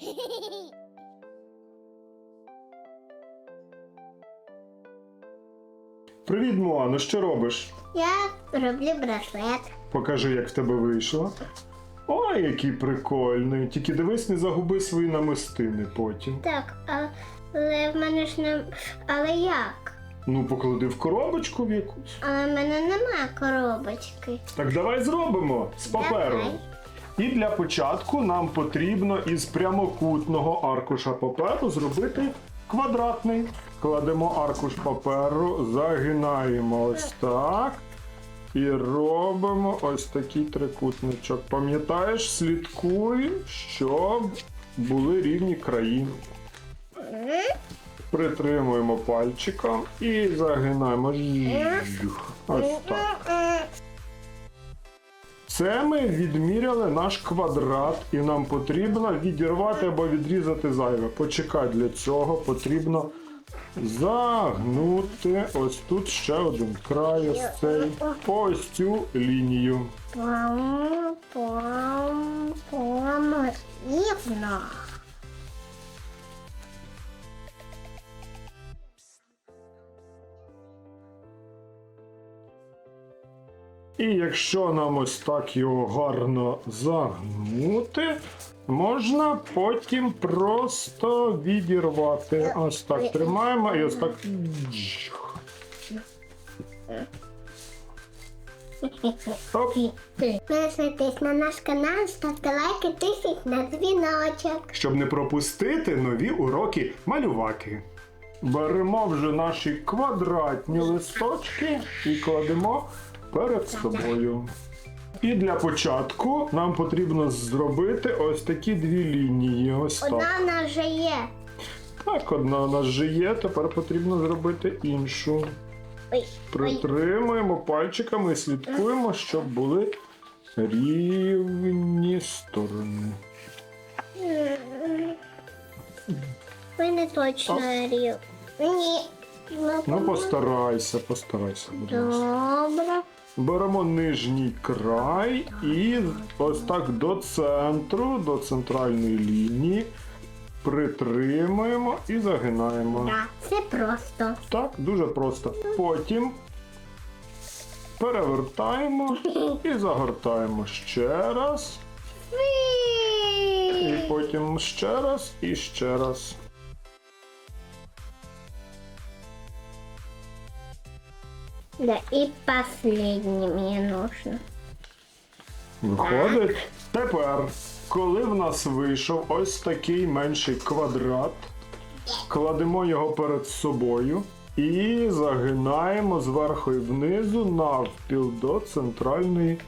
Привіт, Моано, що робиш? Я роблю браслет. Покажи, як в тебе вийшло. Ой, який прикольний. Тільки дивись, не загуби свої намистини потім. Так, але в мене ж не. Але як? Ну, поклади в коробочку в якусь. Але в мене нема коробочки. Так давай зробимо з паперу. Давай. І для початку нам потрібно із прямокутного аркуша паперу зробити квадратний. Кладемо аркуш паперу, загинаємо ось так. І робимо ось такий трикутничок. Пам'ятаєш, слідкуй, щоб були рівні краї. Притримуємо пальчиком і загинаємо. Ось так. Це ми відміряли наш квадрат, і нам потрібно відірвати або відрізати зайве. Почекай, для цього потрібно загнути ось тут ще один край, ось цей, ось цю лінію. Пам, пам, пам. Рівно. І якщо нам ось так його гарно загнути, можна потім просто відірвати. Ось так тримаємо і ось так. Оп. Підписуйтесь на наш канал, ставте лайки, тисніть на дзвіночок. щоб не пропустити нові уроки малюваки. Беремо вже наші квадратні листочки і кладемо перед собою. І для початку нам потрібно зробити ось такі дві лінії. Ось Одна так. в нас вже є. Так, одна у нас вже є, тепер потрібно зробити іншу. Ой. Притримуємо пальчиками і слідкуємо, щоб були рівні сторони. Ви не точно рів. Ні. Ну, постарайся, постарайся, будь ласка. Добре. Беремо нижній край і ось так до центру, до центральної лінії. Притримуємо і загинаємо. Да, це просто. Так, дуже просто. Потім перевертаємо і загортаємо ще раз. І потім ще раз і ще раз. Да, и последний мне нужно. Виходить. Тепер, коли в нас вийшов ось такий менший квадрат, кладемо його перед собою і загинаємо зверху і внизу навпіл до центральної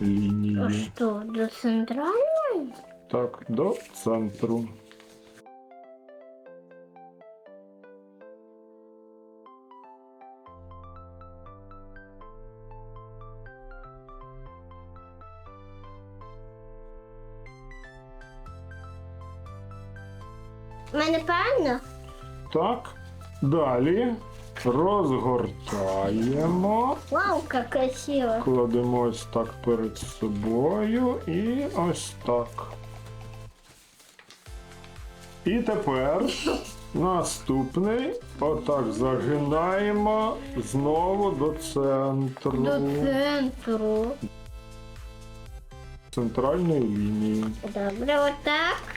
А лінії. что, до центральной? Так, до центру. У мене правильно? Так. Далі розгортаємо. Вау, как красиво. Кладемо ось так перед собою і ось так. І тепер наступний. Отак загинаємо знову до центру До центру. центральної лінії. Добре, отак.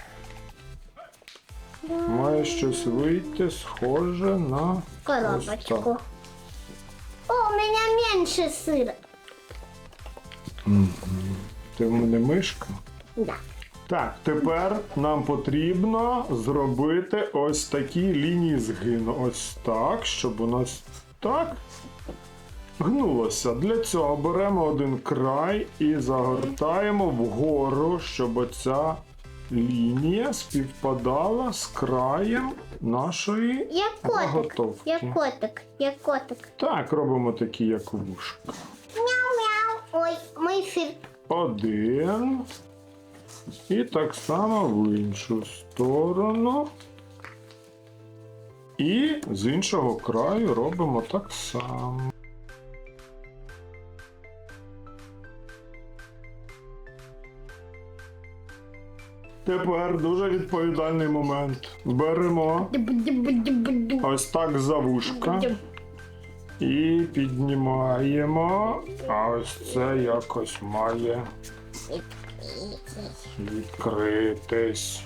Має щось вийти схоже на Коробочку. так. О, у меня меньше сыра. Ти в мене мишка. Да. Так, тепер нам потрібно зробити ось такі лінії згину. Ось так, щоб у нас так гнулося. Для цього беремо один край і загортаємо вгору, щоб оця лінія співпадала з краєм нашої Я котик. заготовки. Я котик. Я котик. Так, робимо такі, як вушка. Мяу-мяу. Ой, мой сыр. Один. І так само в іншу сторону. І з іншого краю робимо так само. Тепер дуже відповідальний момент. Беремо ось так за вушка і піднімаємо. А ось це якось має відкритись.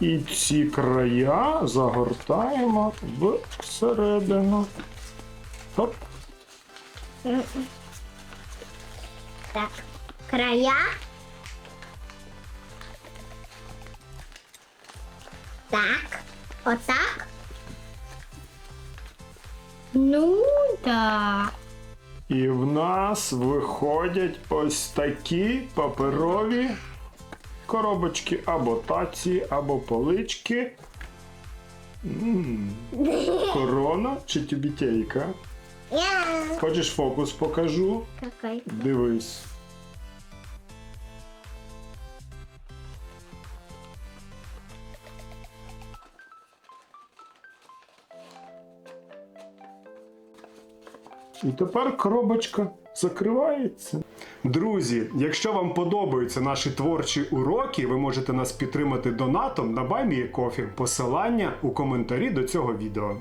І ці края загортаємо всередину. Хоп. Так, края. Так, отак. Ну, да. І в нас виходять ось такі паперові коробочки або таці, або полички. М, Корона чи тюбітейка? Хочеш фокус покажу? Какой? Дивись. І тепер коробочка закривається. Друзі, якщо вам подобаються наші творчі уроки, ви можете нас підтримати донатом на Баймієкофі. Посилання у коментарі до цього відео.